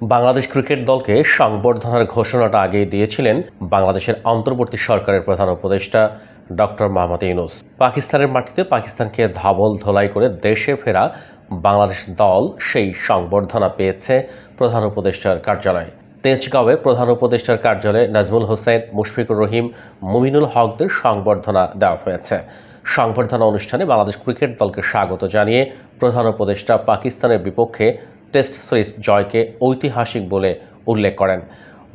Bangladesh cricket দলকে সংবর্ধনার ঘোষণাটা আগেই দিয়েছিলেন বাংলাদেশের অন্তর্বর্তী সরকারের প্রধান উপদেষ্টা ডক্টর মোহাম্মদ ইউনুস। পাকিস্তানের মাটিতে পাকিস্তানকে ধাবল ধোলাই করে দেশে ফেরা বাংলাদেশ দল সেই সংবর্ধনা পেয়েছে প্রধান উপদেষ্টার কার্যালয়ে। তেজগাঁওয়ে প্রধান উপদেষ্টার কার্যালয়ে নাজমুল হোসেন, মুশফিকুর রহিম, মুমিনুল হকদের সংবর্ধনা দেওয়া হয়েছে। সংবর্ধনা অনুষ্ঠানে বাংলাদেশ ক্রিকেট দলকে স্বাগত জানিয়ে প্রধান উপদেষ্টা পাকিস্তানের বিপক্ষে টেস্ট সিরিজ জয়কে ঐতিহাসিক বলে উল্লেখ করেন।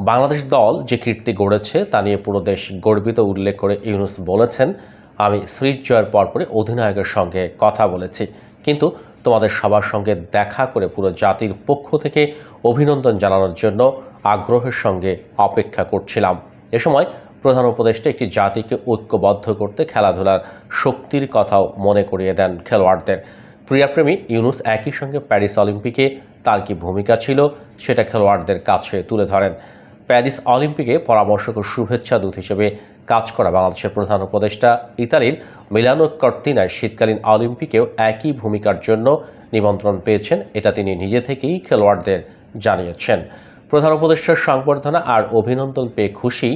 বাংলাদেশ দল যে কীর্তি গড়েছে তা নিয়ে পুরো দেশ গর্বিত উল্লেখ করে ইউনুস বলেছেন, আমি সিরিজ জয়ের পরপরই অধিনায়কের সঙ্গে কথা বলেছি। কিন্তু তোমাদের সবার সঙ্গে দেখা করে পুরো জাতির পক্ষ থেকে অভিনন্দন জানানোর জন্য আগ্রহের সঙ্গে অপেক্ষা করছিলাম। এ সময় প্রধান উপদেষ্টা একটি জাতিকে ঐক্যবদ্ধ করতে খেলাধুলার শক্তির কথাও মনে করিয়ে দেন খেলোয়াড়দের। ক্রীড়াপ্রেমী ইউনুস একই সঙ্গে প্যারিস অলিম্পিকে তার কি ভূমিকা ছিল, সেটা খেলোয়াড়দের কাছে তুলে ধরেন। প্যারিস অলিম্পিকে পরামর্শক ও শুভেচ্ছা দূত হিসেবে কাজ করা বাংলাদেশের প্রধান উপদেষ্টা। ইতালির মিলানো কর্তিনায় শীতকালীন অলিম্পিকেও একই ভূমিকার জন্য নিমন্ত্রণ পেয়েছেন, এটা তিনি নিজে থেকেই খেলোয়াড়দের জানিয়েছেন। প্রধান উপদেষ্টার সংবর্ধনা আর অভিনন্দন পেয়ে খুশি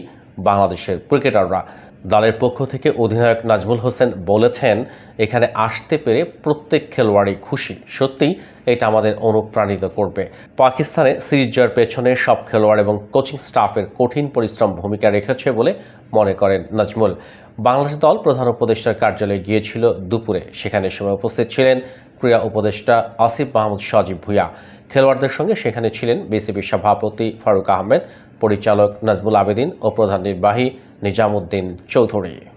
বাংলাদেশের ক্রিকেটাররা। দলের পক্ষ থেকে অধিনায়ক নাজমুল হোসেন বলেছেন, এখানে আসতে পেরে প্রত্যেক খেলোয়াড়ই খুশি। সত্যিই এটা আমাদের অনুপ্রাণিত করবে। পাকিস্তানে সিরিজ জয়ের পেছনে সব খেলোয়াড় এবং কোচিং স্টাফের কঠিন পরিশ্রম ভূমিকা রেখেছে বলে মনে করেন নাজমুল। বাংলাদেশ দল প্রধান উপদেষ্টার কার্যালয়ে গিয়েছিল দুপুরে। সেখানে সময় উপস্থিত ছিলেন ক্রীড়া উপদেষ্টা আসিফ মাহমুদ সজীব ভুঁইয়া। খেলোয়াড়দের সঙ্গে সেখানে ছিলেন বিসিবির সভাপতি ফারুক আহমেদ, পরিচালক নাজমুল আবেদিন ও প্রধান নির্বাহী নিজামুদ্দিন চৌধুরী।